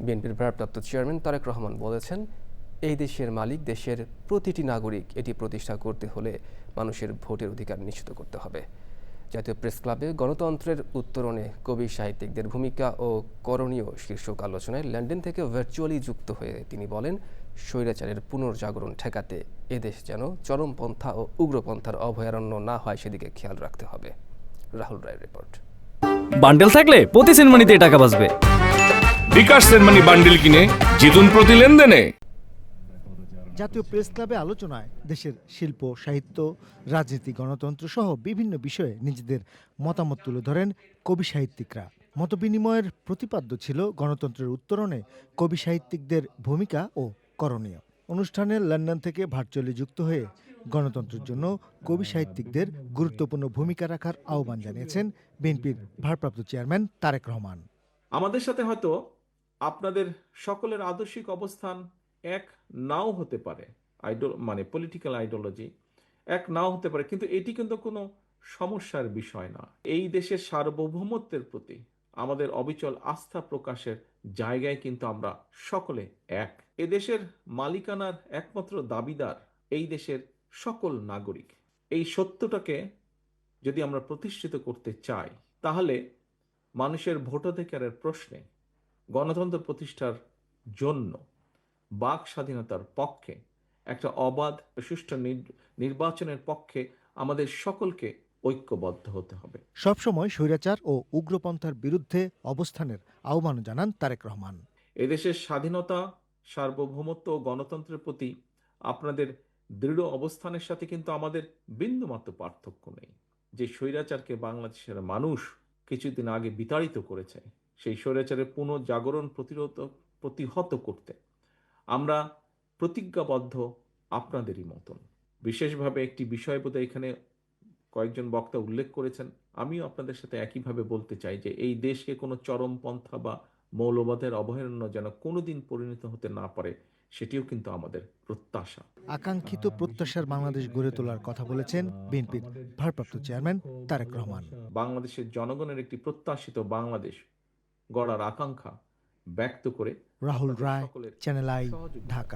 বিএনপির ভারপ্রাপ্ত চেয়ারম্যান তারেক রহমান বলেছেন, এই দেশের মালিক দেশের প্রতিটি নাগরিক এটি প্রতিষ্ঠা করতে হলে মানুষের ভোটের অধিকার নিশ্চিত করতে হবে। জাতীয় প্রেস ক্লাবে গণতন্ত্রের উত্তরণে কবি সাহিত্যিকদের ভূমিকা ও করণীয় শীর্ষক আলোচনায় লন্ডন থেকে ভার্চুয়ালি যুক্ত হয়ে তিনি বলেন, স্বৈরাচারের পুনর্জাগরণ ঠেকাতে এদেশ যেন চরমপন্থা ও উগ্রপন্থার অভয়ারণ্য না হয় সেদিকে খেয়াল রাখতে হবে। রাহুল রায়ের রিপোর্ট। বান্ডেল থাকলে প্রতি সেনমানিতে টাকা বাঁচবে। বিকাশ সেনমানি বান্ডিল কিনে জিতুন প্রতি লেনদেনে। জাতীয় প্রেস ক্লাবে আলোচনায় দেশের শিল্প সাহিত্য রাজনীতি গণতন্ত্র সহ বিভিন্ন বিষয়ে নিজেদের মতামত তুলে ধরেন কবি সাহিত্যিকরা। মতবিনিময়ের প্রতিপাদ্য ছিল গণতন্ত্রের উত্তরণে কবি সাহিত্যিকদের ভূমিকা ও করণীয়। অনুষ্ঠানে লন্ডন থেকে ভার্চুয়ালি যুক্ত হয়ে গণতন্ত্রের জন্য কবি সাহিত্যিকদের গুরুত্বপূর্ণ ভূমিকা রাখার আহ্বান জানিয়েছেন বিএনপির ভারপ্রাপ্ত চেয়ারম্যান তারেক রহমান। আমাদের সাথে হয়তো আপনাদের সকলের আদর্শিক অবস্থান এক নাও হতে পারে। আইডল মানে পলিটিক্যাল আইডিওলজি এক নাও হতে পারে। কিন্তু এটি কিন্তু কোনো সমস্যার বিষয় না। এই দেশের সার্বভৌমত্বের প্রতি আমাদের অবিচল আস্থা প্রকাশের জায়গায় কিন্তু আমরা সকলে এক। এ দেশের মালিকানার একমাত্র দাবিদার এই দেশের সকল নাগরিক। এই সত্যটাকে যদি আমরা প্রতিষ্ঠিত করতে চাই, তাহলে মানুষের ভোটাধিকারের প্রশ্নে গণতন্ত্র প্রতিষ্ঠার জন্য বাক স্বাধীনতার পক্ষে একটা অবাধ সুষ্ঠু নির্বাচনের পক্ষে আমাদের সকলকে ঐক্যবদ্ধ হতে হবে। সবসময় স্বৈরাচার ও উগ্রপন্থার বিরুদ্ধে অবস্থানের আহ্বান জানান তারেক রহমান। এদেশের স্বাধীনতা সার্বভৌমত্ব ও গণতন্ত্রের প্রতি আপনাদের দৃঢ় অবস্থানের সাথে কিন্তু আমাদের বিন্দুমাত্র পার্থক্য নেই। যে স্বৈরাচারকে বাংলাদেশের মানুষ কিছুদিন আগে বিতাড়িত করেছে সেই স্বৈরাচারের পুনর্জাগরণ প্রতিরোধ প্রতিহত করতে আমরা প্রতিজ্ঞাবদ্ধ আপনাদেরই মতন। বিশেষভাবে একটি বিষয় বোধহয় এখানে কয়েকজন বক্তা উল্লেখ করেছেন। আমিও আপনাদের সাথে একইভাবে বলতে চাই যে এই দেশকে কোনো চরমপন্থা বা মৌলবাদের অভয়ারণ্য যেন কোনোদিন পরিণত হতে না পারে সেটিও কিন্তু আমাদের প্রত্যাশা। আকাঙ্ক্ষিত প্রত্যাশার বাংলাদেশ গড়ে তোলার কথা বলেছেন বিএনপির ভারপ্রাপ্ত চেয়ারম্যান তারেক রহমান। বাংলাদেশের জনগণের একটি প্রত্যাশিত বাংলাদেশ গড়ার আকাঙ্ক্ষা ব্যক্ত করে রাহুল রায় চ্যানেল আই ঢাকা